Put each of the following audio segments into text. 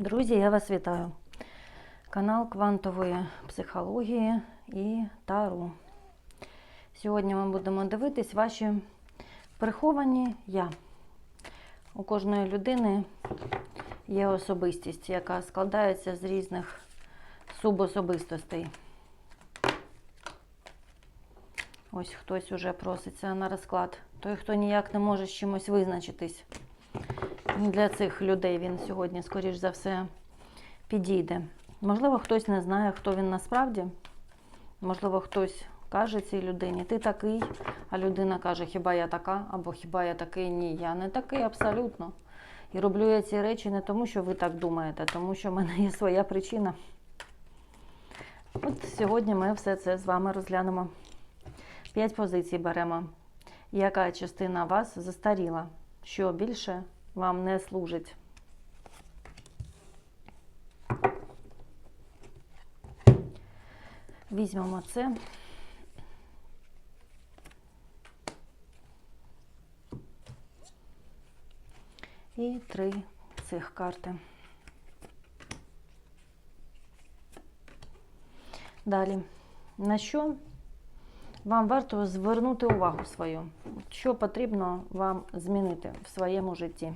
Друзі, я вас вітаю. Канал квантової психології і Тару. Сьогодні ми будемо дивитись ваші приховані я. У кожної людини є особистість, яка складається з різних субособистостей. Ось хтось уже проситься на розклад. Той, хто ніяк не може з чимось визначитись. Для цих людей він сьогодні, скоріш за все, підійде. Можливо, хтось не знає, хто він насправді. Можливо, хтось каже цій людині, ти такий, а людина каже, хіба я така, або хіба я такий, ні, я не такий абсолютно. І роблю я ці речі не тому, що ви так думаєте, а тому що в мене є своя причина. От сьогодні ми все це з вами розглянемо. П'ять позицій беремо. Яка частина вас застаріла? Що більше вам не служить? Візьмемо це. І три цих карти. Далі. На що вам варто звернути увагу свою? Що потрібно вам змінити в своєму житті?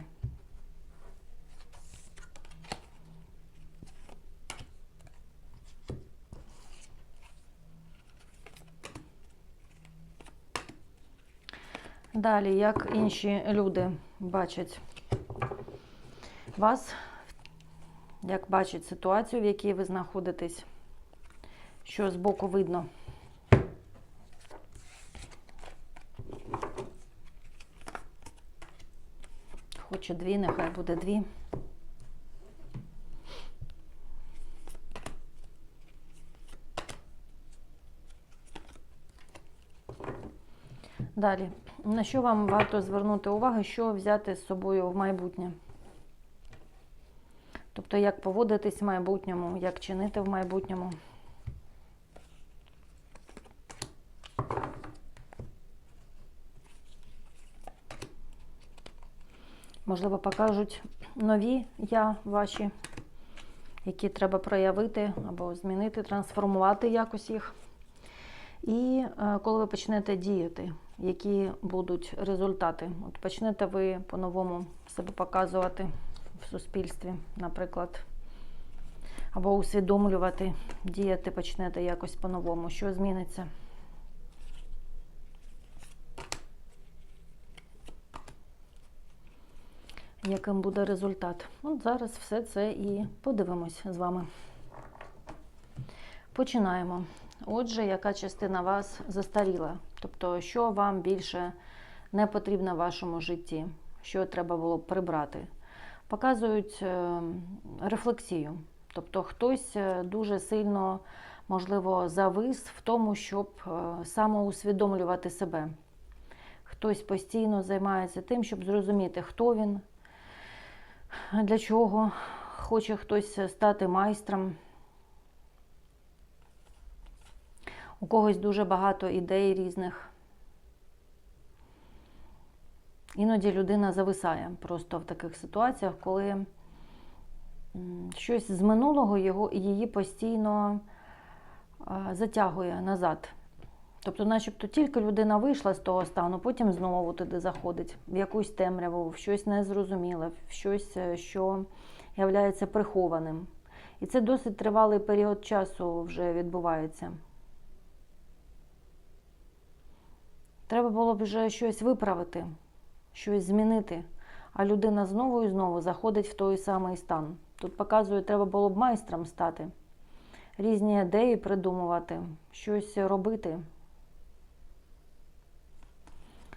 Далі, як інші люди бачать вас, як бачать ситуацію, в якій ви знаходитесь, що збоку видно. Хочу дві, нехай буде дві. Далі, на що вам варто звернути увагу, що взяти з собою в майбутнє? Тобто, як поводитись в майбутньому, як чинити в майбутньому. Можливо, покажуть нові я ваші, які треба проявити або змінити, трансформувати якось їх. І е, коли ви почнете діяти, які будуть результати? От почнете ви по-новому себе показувати в суспільстві, наприклад, або усвідомлювати, діяти почнете якось по-новому. Що зміниться? Яким буде результат? От зараз все це і подивимось з вами. Починаємо. Отже, яка частина вас застаріла? Тобто, що вам більше не потрібно в вашому житті, що треба було б прибрати? Показують е, рефлексію. Тобто, хтось е, дуже сильно, можливо, завис в тому, щоб е, самоусвідомлювати себе. Хтось постійно займається тим, щоб зрозуміти, хто він, для чого хоче хтось стати майстром. У когось дуже багато ідей різних. Іноді людина зависає просто в таких ситуаціях, коли щось з минулого його, її постійно затягує назад. Тобто, начебто, тільки людина вийшла з того стану, потім знову туди заходить, в якусь темряву, в щось незрозуміле, в щось, що являється прихованим. І це досить тривалий період часу вже відбувається. Треба було б вже щось виправити, щось змінити, а людина знову і знову заходить в той самий стан. Тут показує, треба було б майстром стати, різні ідеї придумувати, щось робити.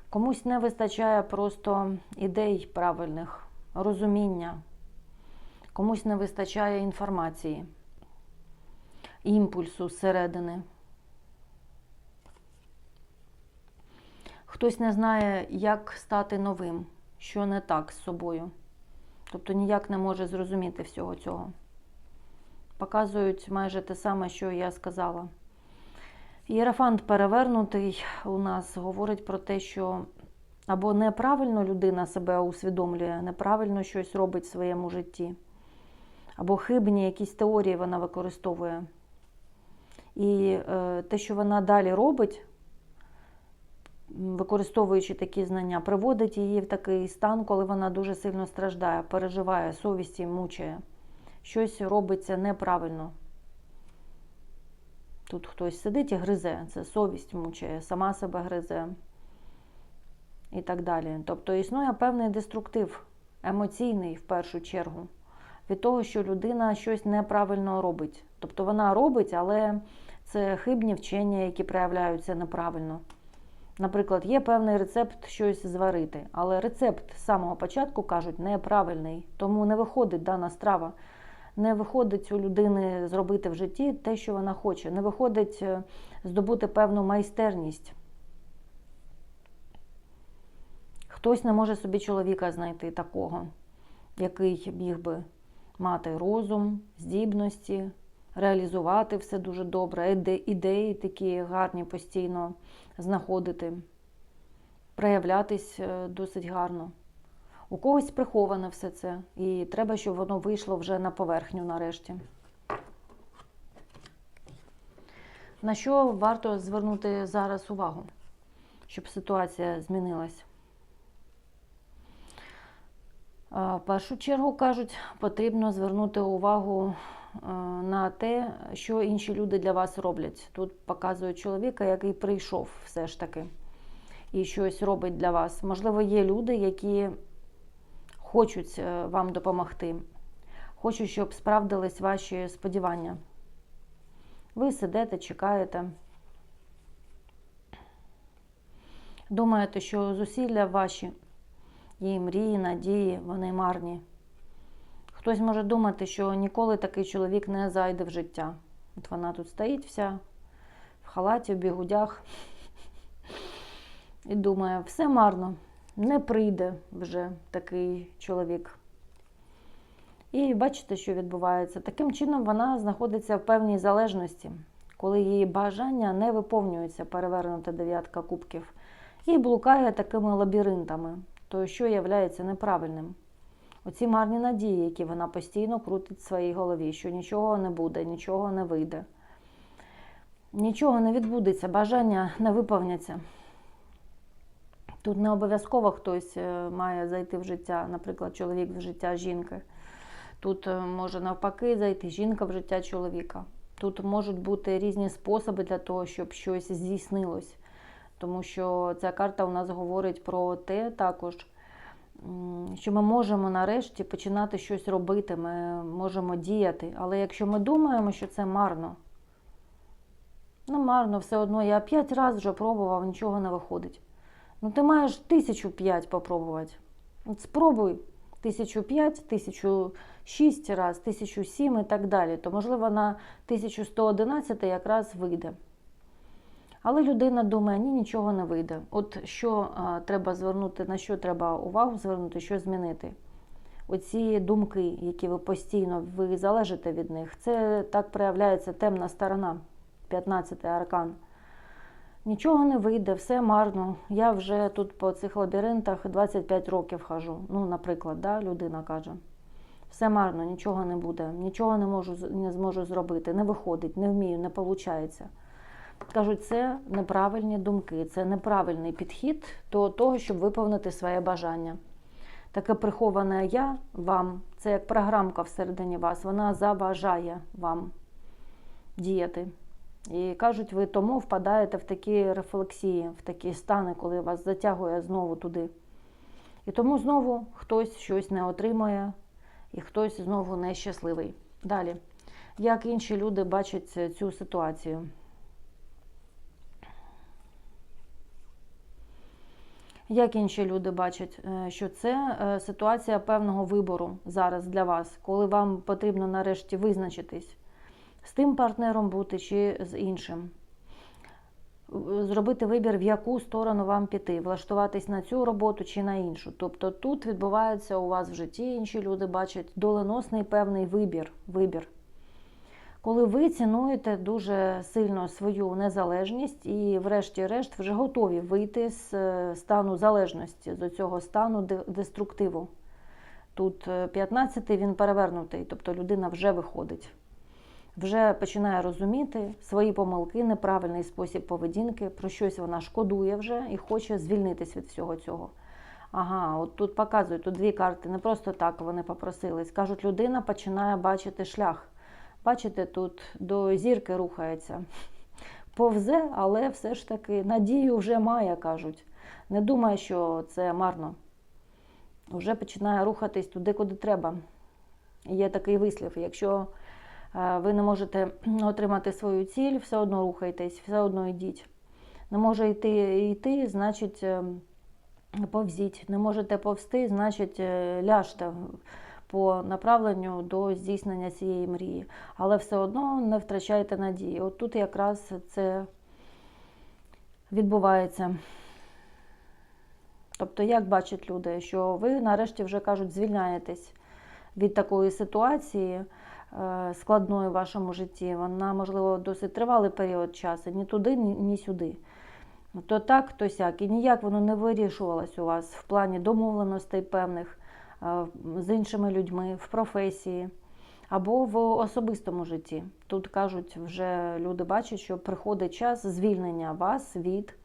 Комусь не вистачає просто ідей правильних, розуміння, комусь не вистачає інформації, імпульсу зсередини. Хтось не знає, як стати новим, що не так з собою. Тобто ніяк не може зрозуміти всього цього. Показують майже те саме, що я сказала. Єрафант перевернутий у нас говорить про те, що або неправильно людина себе усвідомлює, неправильно щось робить в своєму житті, або хибні якісь теорії вона використовує. І е, те, що вона далі робить, використовуючи такі знання, приводить її в такий стан, коли вона дуже сильно страждає, переживає, совість її мучає. Щось робиться неправильно. Тут хтось сидить і гризе, це совість мучає, сама себе гризе і так далі. Тобто існує певний деструктив, емоційний в першу чергу, від того, що людина щось неправильно робить. Тобто вона робить, але це хибні вчення, які проявляються неправильно. Наприклад, є певний рецепт щось зварити, але рецепт з самого початку кажуть неправильний, тому не виходить дана страва. Не виходить у людини зробити в житті те, що вона хоче, не виходить е, здобути певну майстерність. Хтось не може собі чоловіка знайти такого, який міг би мати розум, здібності, реалізувати все дуже добре, ідеї такі гарні постійно знаходити, проявлятись е, досить гарно. У когось приховане все це, і треба, щоб воно вийшло вже на поверхню нарешті. На що варто звернути зараз увагу, щоб ситуація змінилась? Е, В першу чергу кажуть, потрібно звернути увагу на те, що інші люди для вас роблять. Тут показують чоловіка, який прийшов все ж таки і щось робить для вас. Можливо, є люди, які хочуть е, вам допомогти, хочуть, щоб справдились ваші сподівання. Ви сидите, чекаєте. Думаєте, що зусилля ваші, її мрії, надії, вони марні. Хтось може думати, що ніколи такий чоловік не зайде в життя. От вона тут стоїть вся в халаті, в бігудях і думає, все марно, не прийде вже такий чоловік. І бачите, що відбувається. Таким чином вона знаходиться в певній залежності, коли її бажання не виповнюються, перевернута дев'ятка кубків, і блукає такими лабіринтами, то що є неправильним. Оці марні надії, які вона постійно крутить в своїй голові, що нічого не буде, нічого не вийде. Нічого не відбудеться, бажання не виповняться. Тут не обов'язково хтось е, має зайти в життя, наприклад, чоловік в життя жінки. Тут е, може навпаки зайти жінка в життя чоловіка. Тут можуть бути різні способи для того, щоб щось здійснилось. Тому що ця карта у нас говорить про те також, що ми можемо нарешті починати щось робити, ми можемо діяти. Але якщо ми думаємо, що це марно, ну марно, все одно, я п'ять разів вже пробував, нічого не виходить. Ну, ти маєш тисячу п'ять попробувати. От спробуй тисячу п'ять, тисячу шість раз, тисячу сім і так далі. То, можливо, на 1111 якраз вийде. Але людина думає, ні, нічого не вийде. От що а, треба звернути, на що треба увагу звернути, що змінити. Оці думки, які ви постійно ви залежите від них, це так проявляється темна сторона, 15-й аркан. Нічого не вийде, все марно. Я вже тут по цих лабіринтах 25 років хожу. Ну, наприклад, да, людина каже. Все марно, нічого не буде, нічого не можу не зможу зробити, не виходить, не вмію, не виходить. Кажуть, це неправильні думки, це неправильний підхід до того, щоб виповнити своє бажання. Таке приховане я вам, це як програмка всередині вас, вона заважає вам діяти. І кажуть, ви тому впадаєте в такі рефлексії, в такі стани, коли вас затягує знову туди. І тому знову хтось щось не отримує, і хтось знову нещасливий. Далі, як інші люди бачать цю ситуацію? Як інші люди бачать, е, що це е, ситуація певного вибору зараз для вас, коли вам потрібно нарешті визначитись, з тим партнером бути чи з іншим. Зробити вибір, в яку сторону вам піти, влаштуватись на цю роботу чи на іншу. Тобто тут відбувається у вас в житті, інші люди бачать доленосний певний вибір. вибір. Коли ви цінуєте дуже сильно свою незалежність і, врешті-решт, вже готові вийти з стану залежності, з цього стану деструктиву. Тут 15 він перевернутий, тобто людина вже виходить, вже починає розуміти свої помилки, неправильний спосіб поведінки, про щось вона шкодує вже і хоче звільнитись від всього цього. Ага, от тут показують тут дві карти. Не просто так вони попросились. Кажуть, людина починає бачити шлях. Бачите, тут до зірки рухається. Повзе, але все ж таки надію вже має, кажуть. Не думає, що це марно. Вже починає рухатись туди, куди треба. Є такий вислів: якщо е, ви не можете отримати свою ціль, все одно рухайтесь, все одно йдіть. Не може йти йти, значить е, повзіть. Не можете повсти, значить е, ляжте по направленню до здійснення цієї мрії. Але все одно не втрачайте надії. От тут якраз це відбувається. Тобто, як бачать люди, що ви нарешті вже кажуть, звільняєтесь від такої ситуації е, складної в вашому житті. Вона, можливо, досить тривалий період часу, ні туди, ні, сюди. То так, то сяк. І ніяк воно не вирішувалось у вас в плані домовленостей певних з іншими людьми, в професії або в особистому житті. Тут кажуть, вже люди бачать, що приходить час звільнення вас від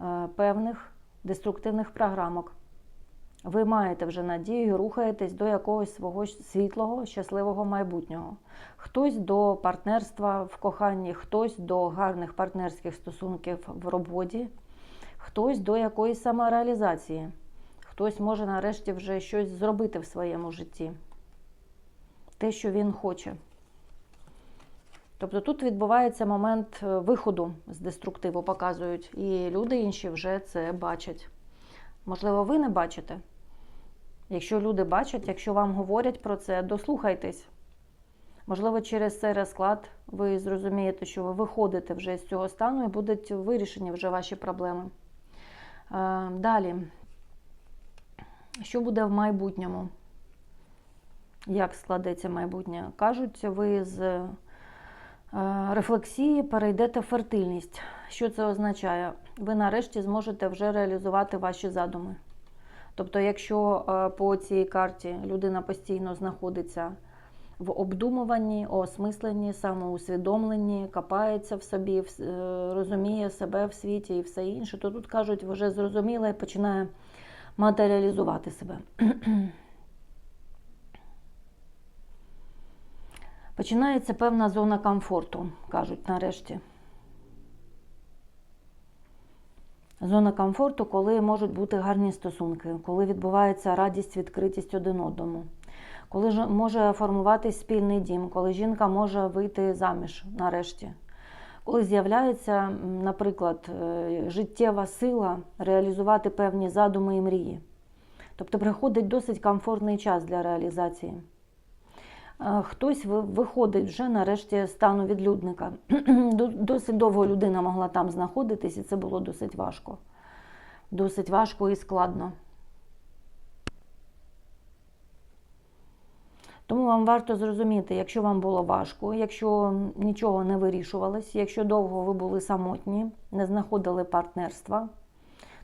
е, певних деструктивних програмок. Ви маєте вже надію, рухаєтесь до якогось свого світлого, щасливого майбутнього. Хтось до партнерства в коханні, хтось до гарних партнерських стосунків в роботі, хтось до якоїсь самореалізації, хтось може нарешті вже щось зробити в своєму житті. Те, що він хоче. Тобто тут відбувається момент е, виходу з деструктиву, показують, і люди інші вже це бачать. Можливо, ви не бачите. Якщо люди бачать, якщо вам говорять про це, дослухайтесь. Можливо, через цей розклад ви зрозумієте, що ви виходите вже з цього стану і будуть вирішені вже ваші проблеми. Е, Далі, що буде в майбутньому? Як складеться майбутнє? Кажуть, ви з е, рефлексії перейдете в фертильність. Що це означає? Ви нарешті зможете вже реалізувати ваші задуми. Тобто, якщо е, по цій карті людина постійно знаходиться в обдумуванні, осмисленні, самоусвідомленні, копається в собі, е, розуміє себе в світі і все інше, то тут кажуть, вже зрозуміла і починає матеріалізувати себе. Починається певна зона комфорту, кажуть нарешті. Зона комфорту, коли можуть бути гарні стосунки, коли відбувається радість, відкритість один одному, коли може формуватись спільний дім, коли жінка може вийти заміж нарешті, коли з'являється, наприклад, е, життєва сила реалізувати певні задуми і мрії. Тобто приходить досить комфортний час для реалізації. Е, Хтось виходить вже нарешті стану відлюдника. Досить довго людина могла там знаходитись, і це було досить важко. Досить важко і складно. Тому вам варто зрозуміти, якщо вам було важко, якщо нічого не вирішувалось, якщо довго ви були самотні, не знаходили партнерства,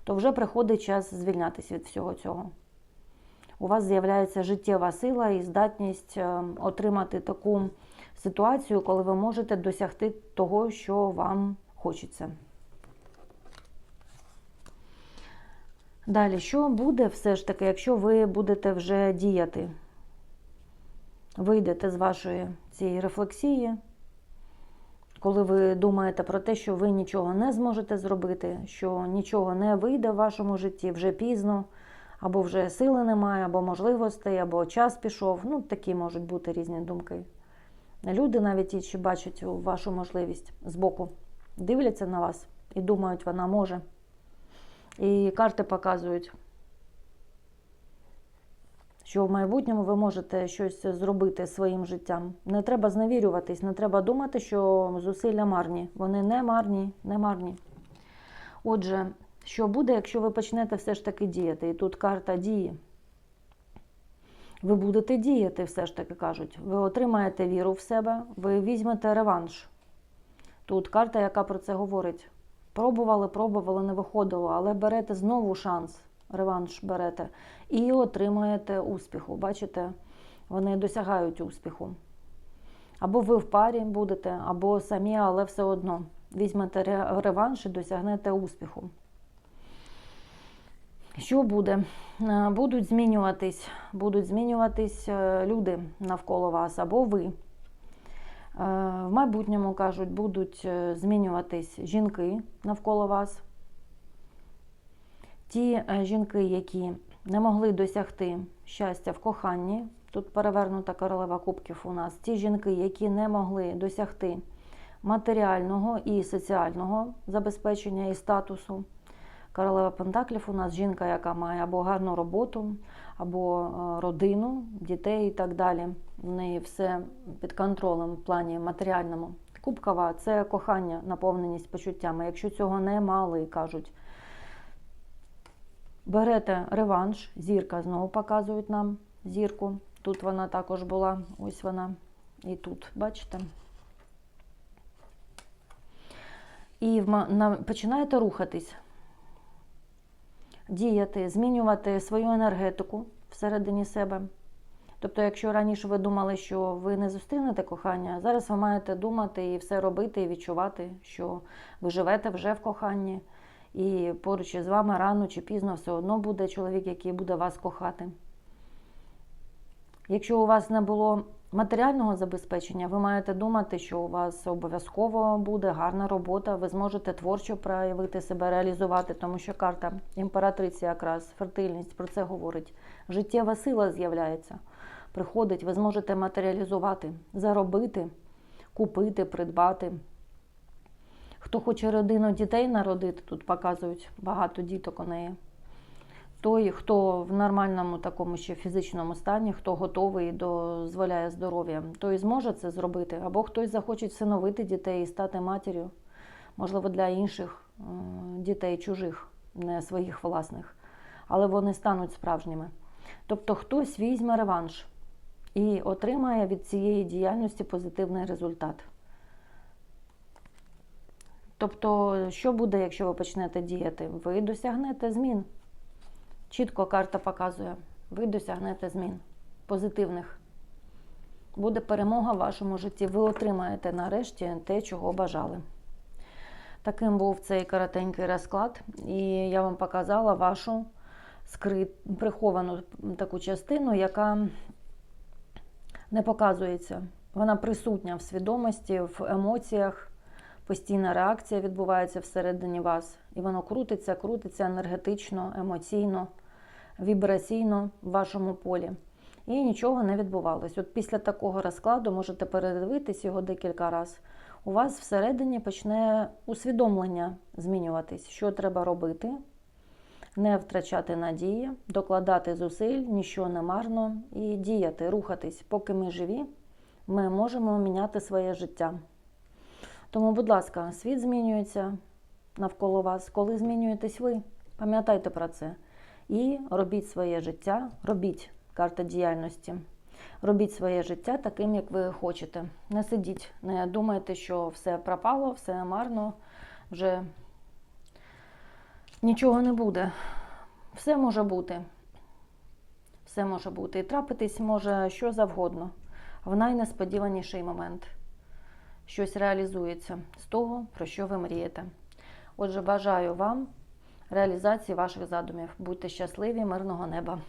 то вже приходить час звільнятися від всього цього у вас з'являється життєва сила і здатність е, отримати таку ситуацію, коли ви можете досягти того, що вам хочеться. Далі, що буде все ж таки, якщо ви будете вже діяти? Вийдете з вашої цієї рефлексії, коли ви думаєте про те, що ви нічого не зможете зробити, що нічого не вийде в вашому житті вже пізно, або вже сили немає, або можливостей, або час пішов. Ну, такі можуть бути різні думки. Люди навіть що бачать вашу можливість збоку, дивляться на вас і думають, вона може. І карти показують, що в майбутньому ви можете щось зробити своїм життям. Не треба зневірюватись, не треба думати, що зусилля марні. Вони не марні, не марні. Отже, що буде, якщо ви почнете все ж таки діяти? І тут карта дії. Ви будете діяти, все ж таки кажуть. Ви отримаєте віру в себе, ви візьмете реванш. Тут карта, яка про це говорить. Пробували, пробували, не виходило, але берете знову шанс. Реванш берете і отримаєте успіху. Бачите, вони досягають успіху. Або ви в парі будете, або самі, але все одно візьмете реванш і досягнете успіху. Що буде? Е, Будуть змінюватись, будуть змінюватись е, люди навколо вас, або ви. Е, В майбутньому кажуть, будуть змінюватись жінки навколо вас. Ті е, жінки, які не могли досягти щастя в коханні, тут перевернута королева кубків у нас, ті жінки, які не могли досягти матеріального і соціального забезпечення і статусу. Королева Пентаклів у нас жінка, яка має або гарну роботу, або е, родину, дітей і так далі. В неї все під контролем в плані матеріальному. Кубкова це кохання, наповненість почуттями. Якщо цього не мали, кажуть, берете реванш, зірка знову показують нам зірку. Тут вона також була, ось вона і тут, бачите? І починаєте рухатись, діяти, змінювати свою енергетику всередині себе. Тобто, якщо раніше ви думали, що ви не зустрінете кохання, зараз ви маєте думати і все робити, і відчувати, що ви живете вже в коханні, і поруч із вами рано чи пізно все одно буде чоловік, який буде вас кохати. Якщо у вас не було матеріального забезпечення, ви маєте думати, що у вас обов'язково буде гарна робота, ви зможете творчо проявити себе, реалізувати, тому що карта імператриці якраз фертильність про це говорить. Життєва сила з'являється, приходить, ви зможете матеріалізувати, заробити, купити, придбати. Хто хоче родину дітей народити, тут показують багато діток у неї той, хто в нормальному такому ще фізичному стані, хто готовий дозволяє здоров'я, той зможе це зробити. Або хтось захоче всиновити дітей і стати матір'ю, можливо, для інших дітей чужих, не своїх власних, але вони стануть справжніми. Тобто хтось візьме реванш і отримає від цієї діяльності позитивний результат. Тобто, що буде, якщо ви почнете діяти? Ви досягнете змін. Чітко карта показує, ви досягнете змін позитивних. Буде перемога в вашому житті. Ви отримаєте нарешті те, чого бажали. Таким був цей коротенький розклад, і я вам показала вашу скрит, приховану таку частину, яка не показується. Вона присутня в свідомості, в емоціях. Постійна реакція відбувається всередині вас, і воно крутиться, крутиться енергетично, емоційно, вібраційно в вашому полі. І нічого не відбувалось. От після такого розкладу можете передивитись його декілька разів. У вас всередині почне усвідомлення змінюватись, що треба робити, не втрачати надії, докладати зусиль, нічого не марно і діяти, рухатись. Поки ми живі, ми можемо міняти своє життя. Тому, будь ласка, світ змінюється навколо вас. Коли змінюєтесь ви, пам'ятайте про це. І робіть своє життя, робіть карта діяльності. Робіть своє життя таким, як ви хочете. Не сидіть, не думайте, що все пропало, все марно, вже нічого не буде. Все може бути. Все може бути. І трапитись може що завгодно в найнесподіваніший момент щось реалізується з того, про що ви мрієте. Отже, бажаю вам реалізації ваших задумів. Будьте щасливі, мирного неба!